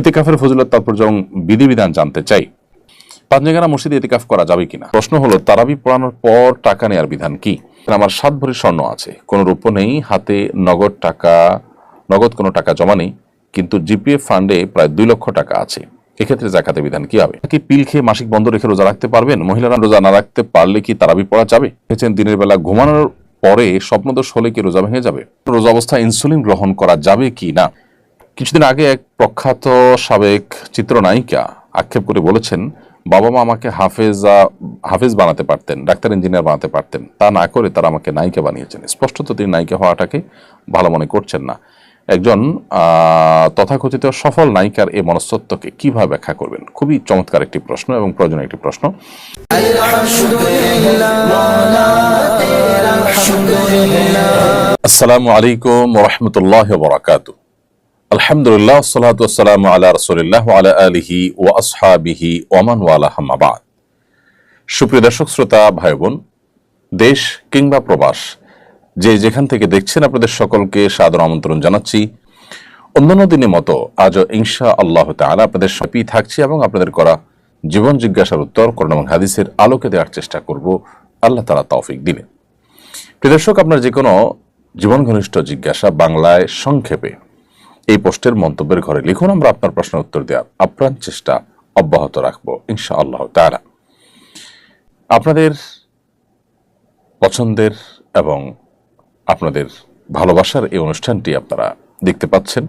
এতেকাফের ফজিলত তাৎপর্য এবং বিধিবিধান জানতে চাই পাঞ্জাগানা মসজিদে এতেকাফ করা যাবে কিনা? প্রশ্ন হলো, তারাবি পড়ানোর পর টাকা নেওয়ার বিধান কি? আমার সাত ভরি স্বর্ণ আছে, কোনো রূপ নেই, হাতে নগদ টাকা, নগদ কোনো টাকা জমা নেই, কিন্তু জিপিএফ ফান্ডে প্রায় দুই লক্ষ টাকা আছে। এক্ষেত্রে জাকাতের বিধান কি হবে? কি পিল খেয়ে মাসিক বন্ধ রেখে রোজা রাখতে পারবেন? মহিলারা রোজা না রাখতে পারলে কি তারাবি পড়া যাবে? দেখেছেন, দিনের বেলা ঘুমানোর পরে স্বপ্নদোষ হলে কি রোজা ভেঙে যাবে? রোজা অবস্থায় ইনসুলিন গ্রহণ করা যাবে কি না? কিছুদিন আগে এক প্রখ্যাত সাবেক চিত্রনায়িকা আক্ষেপ করে বলেছেন, বাবা মা আমাকে হাফেজা, হাফেজ বানাতে পারতেন, ডাক্তার, ইঞ্জিনিয়ার বানাতে পারতেন। তা না করে তারা আমাকে নায়িকা বানিয়েছেন। স্পষ্টত তিনি নায়িকা হওয়াটাকে ভালো মনে করছেন না। একজন তথাকথিত সফল নায়িকার এই মনস্তত্বকে কীভাবে ব্যাখ্যা করবেন? খুবই চমৎকার একটি প্রশ্ন এবং প্রয়োজনীয় একটি প্রশ্ন। আসসালামু আলাইকুম রহমতুল্লাহ বরাকাতু আলহামদুলিল্লাহ, সালাতু আসসালামু আলা রাসূলিল্লাহ আলা আলিহি ওয়া আসহাবিহি ওমান ওয়ালা হাম্মাবাদ সুপ্রিয় দর্শক, শ্রোতা ভাই বোন দেশ কিংবা প্রবাস, যে যেখান থেকে দেখছেন আপনাদের সকলকে সাদর আমন্ত্রণ জানাচ্ছি। অন্যান্য দিনের মতো আজও ইনশা আল্লাহ তাআলা আপনাদের সপি থাকছি এবং আপনাদের করা জীবন জিজ্ঞাসার উত্তর করোনা এবং হাদিসের আলোকে দেওয়ার চেষ্টা করব। আল্লাহ তাআলা তৌফিক দিলেন প্রিয় দর্শক, আপনার যে কোনো জীবন ঘনিষ্ঠ জিজ্ঞাসা বাংলায় সংক্ষেপে এই পোস্টের মন্তব্যের ঘরে লিখুন, আমরা আপনার প্রশ্নের উত্তর দেওয়ার আপ্রাণ চেষ্টা অব্যাহত রাখব ইনশা আল্লাহ তারা আপনাদের পছন্দের এবং আপনাদের ভালোবাসার এই অনুষ্ঠানটি আপনারা দেখতে পাচ্ছেন।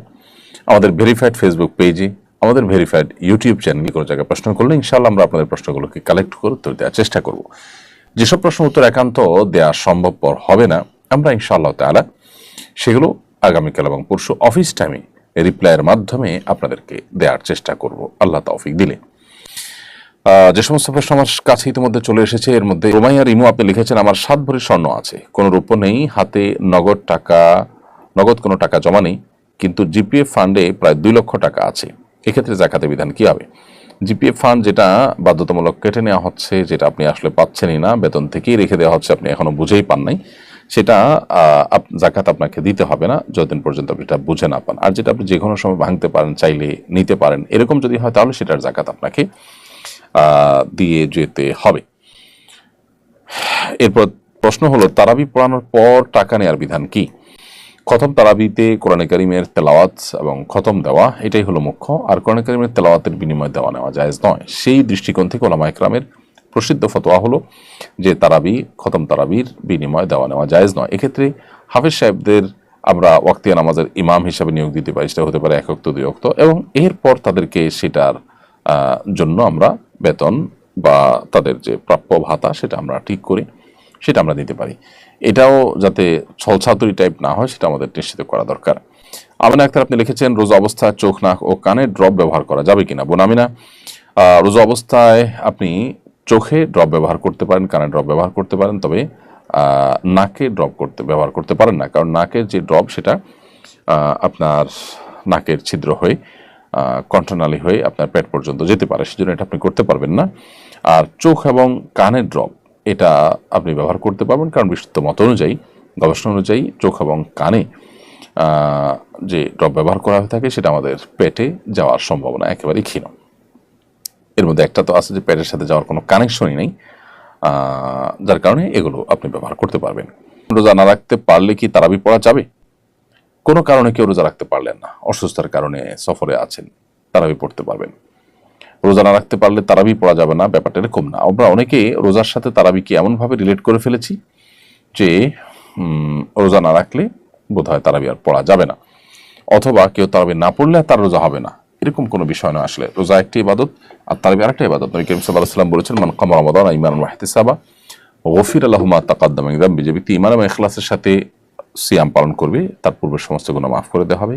আমাদের ভেরিফাইড ফেসবুক পেজে আমাদের ভেরিফাইড ইউটিউব চ্যানেলে কোনো জায়গায় প্রশ্ন করলে ইনশাআল্লাহ আমরা আপনাদের প্রশ্নগুলোকে কালেক্ট করে উত্তর দেওয়ার চেষ্টা করব। যেসব প্রশ্ন উত্তর একান্ত দেওয়া সম্ভবপর হবে না, আমরা ইনশাআল্লাহ তাআলা সেগুলো আগামীকাল এবং পরশু অফিস টাইমে রিপ্লাইয়ের মাধ্যমে আপনাদেরকে দেওয়ার চেষ্টা করব। আল্লাহ তৌফিক দিলে। যে সমস্ত প্রশ্ন আমার কাছে ইতিমধ্যে চলে এসেছে, এর মধ্যে রোমাইয়ার ইমু আপনি লিখেছেন, আমার সাত ভরি স্বর্ণ আছে। কোনো রূপ নেই, হাতে নগদ টাকা, নগদ কোনো টাকা জমা নেই, কিন্তু জিপিএফ ফান্ডে প্রায় দুই লক্ষ টাকা আছে। এক্ষেত্রে জাকাতের বিধান কি হবে? জিপিএফ ফান্ড যেটা বাধ্যতামূলক কেটে নেওয়া হচ্ছে, যেটা আপনি আসলে পাচ্ছেনই না, বেতন থেকেই রেখে দেওয়া হচ্ছে, আপনি এখনও বুঝেই পান নাই। সেটা জাকাত আপনাকে দিতে হবে না যতদিন পর্যন্ত আপনি এটা বুঝে না পান। আর যেটা আপনি যে কোনো সময় ভাঙতে পারেন, চাইলে নিতে পারেন, এরকম যদি হয় তাহলে সেটার জাকাত আপনাকে দিয়ে যেতে হবে। এরপর প্রশ্ন হলো, তারাবি পড়ানোর পর টাকা নেওয়ার বিধান কি? খতম তারাবিতে কোরআনে কারিমের তেলাওয়াত এবং খতম দেওয়া, এটাই হলো মুখ্য। আর কোরআনে কারিমের তেলাওয়াতের বিনিময়ে দেওয়া নেওয়া জায়েজ নয়। সেই দৃষ্টিকোণ থেকে ওলামা একরামের প্রসিদ্ধ ফতোয়া হলো যে তারাবি, খতম তারাবির বিনিময়ে দেওয়া নেওয়া জায়েজ নয়। এক্ষেত্রে হাফিজ সাহেবদের আমরা ওয়াক্তিয়া নামাজের ইমাম হিসাবে নিয়োগ দিতে পারি, সেটা হতে পারে এক অক্ত, দুই অক্ত এবং এরপর তাদেরকে সেটার জন্য আমরা বেতন বা তাদের যে প্রাপ্য ভাতা সেটা আমরা ঠিক করি সেটা আমরা দিতে পারি। এটাও যাতে ছলছাতুরি টাইপ না হয়, সেটা আমাদের নিশ্চিত করা দরকার। আমিনা আক্তার, আপনি লিখেছেন, রোজা অবস্থায় চোখ, নাক ও কানে ড্রপ ব্যবহার করা যাবে কিনা? বোন আমিনা রোজা অবস্থায় আপনি চোখে ড্রপ ব্যবহার করতে পারেন, কানে ড্রপ ব্যবহার করতে পারেন, তবে নাকে ড্রপ করতে, ব্যবহার করতে পারেন না। কারণ নাকের যে ড্রপ সেটা আপনার নাকের ছিদ্র হয়ে কণ্ঠনালী হয়ে আপনার পেট পর্যন্ত যেতে পারে। সেজন্য এটা আপনি করতে পারবেন না। আর চোখ এবং কানের ড্রপ এটা আপনি ব্যবহার করতে পারবেন। কারণ বিশুদ্ধ মত অনুযায়ী, গবেষণা অনুযায়ী চোখ এবং কানে যে ড্রপ ব্যবহার করা হয়ে থাকে, সেটা আমাদের পেটে যাওয়ার সম্ভাবনা একেবারেই ক্ষীণ। মধ্যে একটা তো আছে যে পেটের সাথে যাওয়ার কোনো কানেকশনই নেই। যার কারণে এগুলো আপনি ব্যবহার করতে পারবেন। রোজা না রাখতে পারলে কি তারাবি পড়া যাবে? কোনো কারণে কেউ রোজা রাখতে পারলেন না। অসুস্থতার কারণে সফরে আছেন, তারাবি পড়তে পারবেন। রোজা না রাখতে পারলে তারাবি পড়া যাবে না, ব্যাপারটা এরকম না। আমরা অনেকে রোজার সাথে তারাবিকে এমনভাবে রিলেট করে ফেলেছি যে রোজা না রাখলে বোধ হয় তারাবি আর পড়া যাবে না। অথবা কেউ তারাবি না পড়লে তার রোজা হবে না। এরকম কোনো বিষয় নয় আসলে। রোজা একটি ইবাদত, আর তারাবি আরেকটা ইবাদত। নবী করিম সাল্লাল্লাহু আলাইহি ওয়াসাল্লাম বলেছেন, মান কামা রমাদান ঈমানান ওয়া ইহতিসাবা গফির আল্লাহুমা তাকাদ্দামা মিন যে ব্যক্তি ঈমান এবং ইখলাসের সাথে সিয়াম পালন করবে, তার পূর্বের সমস্ত গুনাহ মাফ করে দেওয়া হবে।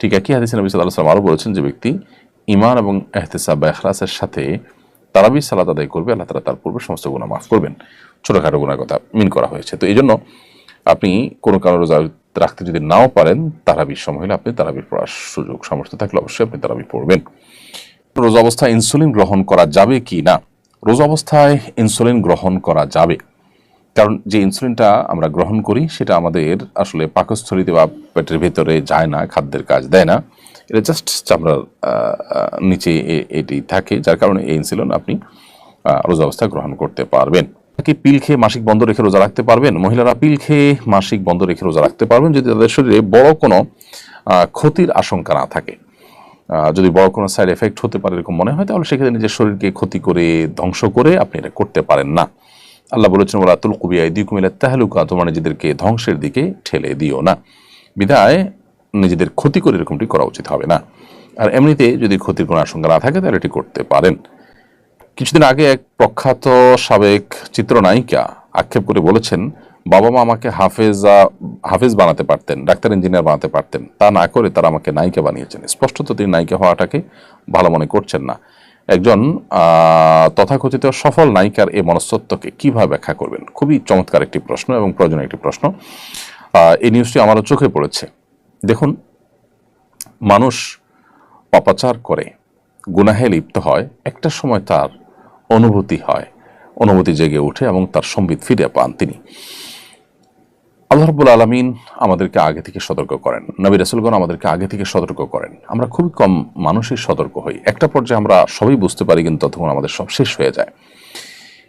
ঠিক একই হাদিসে নবী সাল্লাল্লাহু আলাইহি ওয়াসাল্লাম আরও বলেছেন, যে ব্যক্তি ইমান এবং এহতেসাব বা ইখলাসের সাথে তারাবি সালাত আদায় করবে, আল্লাহ তাআলা তার পূর্বের সমস্ত গুনাহ মাফ করবেন। ছোটখাটো গুনার কথা মিন করা হয়েছে। তো এই জন্য আপনি কোনো কারণে রোজা রাখতে যদি নাও পারেন, তারাবির সময় হলে আপনি তারাবির পড়ার সুযোগ, সামর্থ্য থাকলে অবশ্যই আপনি তারাবি পড়বেন। রোজা অবস্থায় ইনসুলিন গ্রহণ করা যাবে কি না? রোজা অবস্থায় ইনসুলিন গ্রহণ করা যাবে। কারণ যে ইনসুলিনটা আমরা গ্রহণ করি, সেটা আমাদের আসলে পাকস্থলিতে বা পেটের ভেতরে যায় না, খাদ্যের কাজ দেয় না। এটা জাস্ট চামড়ার নিচে এটি থাকে, যার কারণে এই ইনসুলিন আপনি রোজা অবস্থা গ্রহণ করতে পারবেন। কি পিল খেয়ে মাসিক বন্ধ রেখে রোজা রাখতে পারবেন। মহিলারা পিল খেয়ে মাসিক বন্ধ রেখে রোজা রাখতে পারবেন যদি তাদের শরীরে বড় কোনো ক্ষতির আশঙ্কা না থাকে। যদি বড় কোনো সাইড এফেক্ট হতে পারে এরকম মনে হয়, তাহলে সেক্ষেত্রে নিজের শরীরকে ক্ষতি করে, ধ্বংস করে আপনি এটা করতে পারেন না। আল্লাহ বলেছেন ওরা তুল কুবিয়া দিকুমিলা তাহলুকা তোমার নিজেদেরকে ধ্বংসের দিকে ঠেলে দিও না। বিধায় নিজেদের ক্ষতি করে এরকমটি করা উচিত হবে না। আর এমনিতে যদি ক্ষতির কোনো আশঙ্কা না থাকে, তাহলে এটি করতে পারেন। কিছুদিন আগে এক প্রখ্যাত সাবেক চিত্রনায়িকা আক্ষেপ করে বলেছেন, বাবা মা আমাকে হাফেজা, হাফেজ বানাতে পারতেন, ডাক্তার, ইঞ্জিনিয়ার বানাতে পারতেন। তা না করে তারা আমাকে নায়িকা বানিয়েছেন। স্পষ্টত তিনি নায়িকা হওয়াটাকে ভালো মনে করছেন না। একজন তথাকথিত সফল নায়িকার এই মনস্তত্বকে কীভাবে ব্যাখ্যা করবেন? খুবই চমৎকার একটি প্রশ্ন এবং প্রয়োজনীয় একটি প্রশ্ন। এই নিউজটি আমারও চোখে পড়েছে। দেখুন, মানুষ পাপাচার করে, গুনাহে লিপ্ত হয়, একটা সময় তার অনুভূতি হয়। অনুভূতি জেগে ওঠে এবং তার সম্বিত ফিরে পান তিনি। আল্লাহ রব্বুল আলমিন আমাদেরকে আগে থেকে সতর্ক করেন। নবী রাসুলগণ আমাদেরকে আগে থেকে সতর্ক করেন। আমরা খুবই কম মানুষই সতর্ক হই। একটা পর্যায়ে আমরা সবই বুঝতে পারি, কিন্তু ততক্ষণ আমাদের সব শেষ হয়ে যায়।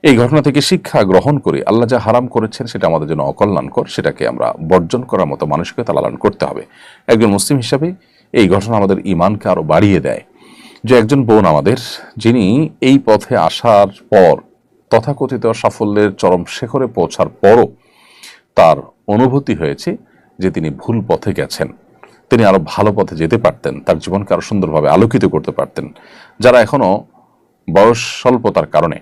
এই ঘটনা থেকে শিক্ষা গ্রহণ করে আল্লাহ যা হারাম করেছেন সেটা আমাদের জন্য অকল্যাণকর, সেটাকে আমরা বর্জন করার মতো মানসিকতা লালন করতে হবে। একজন মুসলিম হিসাবে এই ঘটনা আমাদের ইমানকে আরও বাড়িয়ে দেয়। যে একজন বোন আমাদের, যিনি এই পথে আসার পর তথাকথিত সাফল্যের চরম শেখরে পৌঁছার পরও তার অনুভূতি হয়েছে যে তিনি ভুল পথে গেছেন। তিনি আরও ভালো পথে যেতে পারতেন, তার জীবনকে আরও সুন্দরভাবে আলোকিত করতে পারতেন। যারা এখনও বয়স স্বল্পতার কারণে,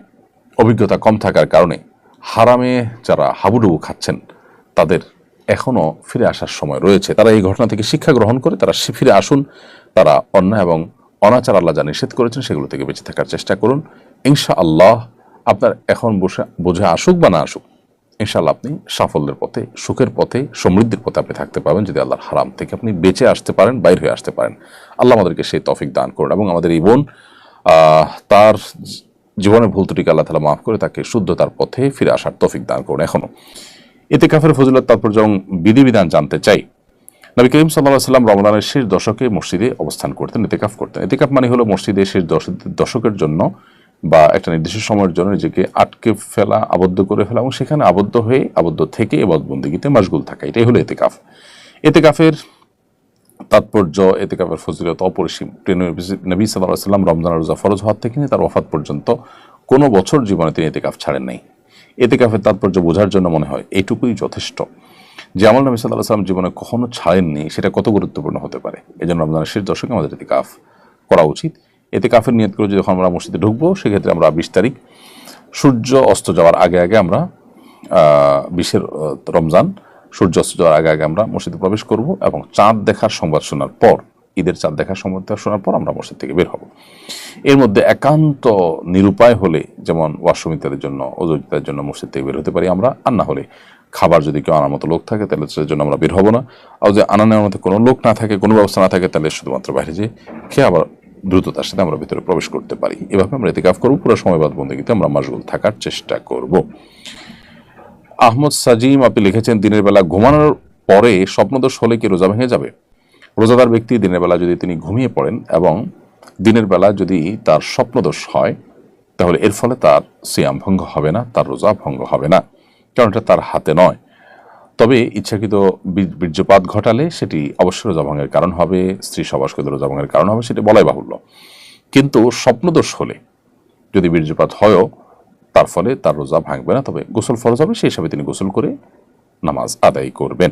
অভিজ্ঞতা কম থাকার কারণে হারামে যারা হাবুডুবু খাচ্ছেন, তাদের এখনও ফিরে আসার সময় রয়েছে। তারা এই ঘটনা থেকে শিক্ষা গ্রহণ করে তারা ফিরে আসুন, তারা অন্যায় এবং অনাচার আল্লাহ যা নিষেধ করেছেন সেগুলো থেকে বেঁচে থাকার চেষ্টা করুন। ইনশা আল্লাহ আপনার এখন বসে, বোঝা আসুক বা না আসুক ইনশাল্লাহ আপনি সাফল্যের পথে, সুখের পথে, সমৃদ্ধির পথে আপনি থাকতে পারবেন যদি আল্লাহর হারাম থেকে আপনি বেঁচে আসতে পারেন, বাইর হয়ে আসতে পারেন। আল্লাহ আমাদেরকে সেই তফিক দান করুন এবং আমাদের এই বোন তার জীবনের ভুল ত্রুটিকে আল্লাহ তালা মাফ করে তাকে শুদ্ধতার পথে ফিরে আসার তফিক দান করুন এখনও এতে কাফের ফজিলত তাৎপর্য এবং বিধিবিধান জানতে চাই। নবী করিম সাল্লাহ সাল্লাম রমদানের শেষ দশকে মসজিদে অবস্থান করতেন এতেকাফ করতেন। এতেকাফ মানে হলো মসজিদে শেষ দশ- দশকের জন্য বা একটা নির্দিষ্ট সময়ের জন্য নিজেকে আটকে ফেলা, আবদ্ধ করে ফেলা এবং সেখানে আবদ্ধ হয়ে, আবদ্ধ থেকে এবাদবন্দিগিতে মশগুল থাকা, এটাই হলো এতেকাফ এতেকাফের তাৎপর্য এতেকাফের ফজিলত অপরিসীম। নবী- সাল্লাহ সাল্লাম রমজান রোজা ফরজ হওয়ার থেকে তার ওফাত পর্যন্ত কোনো বছর জীবনে তিনি এতেকাফ ছাড়েন নাই। এতেকাফের তাৎপর্য বোঝার জন্য মনে হয় এটুকুই যথেষ্ট। যে আমল নবী সাল্লাহ সাল্লাম জীবনে কখনো ছাড়েননি, সেটা কত গুরুত্বপূর্ণ হতে পারে? এই জন্য রমজানের শেষ দশকে আমাদের এতে কাফ করা উচিত। এতে কাফের নিয়ত করে যখন আমরা মসজিদে ঢুকবো, সেক্ষেত্রে আমরা বিশ তারিখ, সূর্য অস্ত যাওয়ার আগে আগে আমরা বিশের রমজান, সূর্য অস্ত যাওয়ার আগে আগে আমরা মসজিদে প্রবেশ করব এবং চাঁদ দেখার সংবাদ শোনার পর, ঈদের চাঁদ দেখার সংবাদ শোনার পর আমরা মসজিদ থেকে বের হব। এর মধ্যে একান্ত নিরুপায় হলে, যেমন ওয়াশরুম ইত্যাদির জন্য ইত্যাদির জন্য মসজিদ থেকে বের হতে পারি আমরা, আর না হলে খাবার যদি কেউ আনার মতো লোক থাকে, তাহলে সেই জন্য আমরা বের হব না। আর যদি আনা নেওয়ার মতো কোনো লোক না থাকে, কোনো ব্যবস্থা না থাকে, তাহলে শুধুমাত্র বাইরে যে খেয়ে আবার দ্রুততার সাথে আমরা ভিতরে প্রবেশ করতে পারি। এভাবে আমরা এতেকাফ করব, পুরো সময় সময়বাদ বন্দীতে আমরা মশগুল থাকার চেষ্টা করব। আহমদ সাজিম, আপনি লিখেছেন, দিনের বেলা ঘুমানোর পরে স্বপ্নদোষ হলে কি রোজা ভেঙে যাবে? রোজাদার ব্যক্তি দিনের বেলা যদি তিনি ঘুমিয়ে পড়েন এবং দিনের বেলা যদি তার স্বপ্নদোষ হয়, তাহলে এর ফলে তার সিয়াম ভঙ্গ হবে না, তার রোজা ভঙ্গ হবে না। কারণ এটা তার হাতে নয়। তবে ইচ্ছাকৃত বীর- বীর্যপাত ঘটালে সেটি অবশ্যই রোজা ভঙ্গের কারণ হবে, স্ত্রী সবাসকৃত রোজা ভঙ্গের কারণ হবে, সেটি বলাই বাহুল্য। কিন্তু স্বপ্নদোষ হলে যদি বীর্যপাত হয়ও, তার ফলে তার রোজা ভাঙবে না, তবে গোসল ফরজ হবে, সেই হিসাবে তিনি গোসল করে নামাজ আদায় করবেন।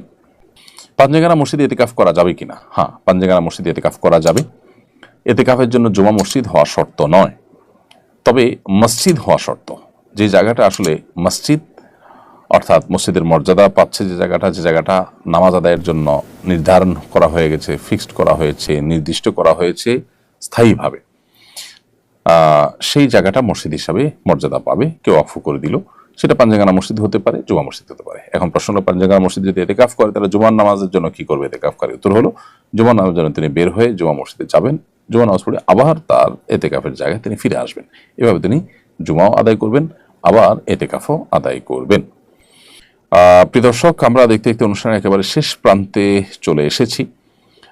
পাঞ্জেগানা মসজিদে এতেকাফ করা যাবে কিনা? হ্যাঁ পাঞ্জেগানা মসজিদে এতেকাফ করা যাবে। এতেকাফের জন্য জুমা মসজিদ হওয়া শর্ত নয়। তবে মসজিদ হওয়া শর্ত। যে জায়গাটা আসলে মসজিদ অর্থাৎ মসজিদের মর্যাদা পাচ্ছে যে জায়গাটা যে জায়গাটা নামাজ আদায়ের জন্য নির্ধারণ করা হয়ে গেছে ফিক্সড করা হয়েছে, নির্দিষ্ট করা হয়েছে স্থায়ীভাবে। সেই জায়গাটা মসজিদ হিসাবে মর্যাদা পাবে। কেউ অফু করে দিল। সেটা পাঞ্জাগানা মসজিদ হতে পারে, জুমা মসজিদ হতে পারে। এখন প্রশ্ন হলো পাঞ্জাগানা মসজিদ যদি এতে কাফ করে, তাহলে জুমার নামাজের জন্য কি করবে এতেকাফ করে? উত্তর হলো, জুমার নামাজের জন্য তিনি বের হয়ে জুমা মসজিদে যাবেন। জুমা নামাজ পড়ে আবার তার এতেকাফের জায়গায় তিনি ফিরে আসবেন। এভাবে তিনি জুমাও আদায় করবেন, আবার এতেকাফও আদায় করবেন। প্রিয় দর্শক, আমরা দেখতে দেখতে অনুষ্ঠানের একেবারে শেষ প্রান্তে চলে এসেছি।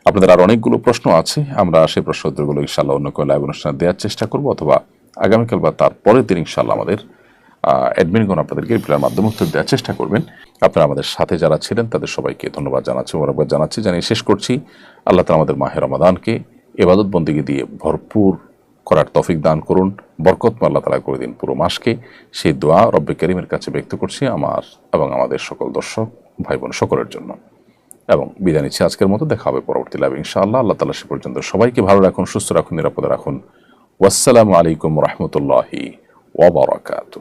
আপনাদের আর অনেকগুলো প্রশ্ন আছে, আমরা সেই প্রশ্ন উত্তরগুলো ইনশাল্লাহ অন্য কোনো লাইভ অনুষ্ঠানে দেওয়ার চেষ্টা করব, অথবা আগামীকাল বা তার পরের দিন ইনশাল্লাহ আমাদের অ্যাডমিনগণ আপনাদেরকে রিপ্লাইয়ের মাধ্যমে উত্তর দেওয়ার চেষ্টা করবেন। আপনারা আমাদের সাথে যারা ছিলেন, তাদের সবাইকে ধন্যবাদ জানাচ্ছি মোরাবাদ জানাচ্ছি। জানিয়ে শেষ করছি, আল্লাহ তালা আমাদের মাহের রমাদানকে এবাদত বন্দিকে দিয়ে ভরপুর করার তফিক দান করুন। বরকতময় আল্লাহ তালা করে দিন পুরো মাসকে। সেই দোয়া রব্বে করিমের কাছে ব্যক্ত করছি আমার এবং আমাদের সকল দর্শক ভাই বোন সকলের জন্য। এবং বিদায় নিচ্ছি আজকের মতো। দেখা হবে পরবর্তী লাভ ইনশাআল্লাহ। আল্লাহ তালা সে পর্যন্ত সবাইকে ভালো রাখুন, সুস্থ রাখুন, নিরাপদে রাখুন। ওয়াসালামু আলাইকুম রহমতুল্লাহি ওবরাকাতু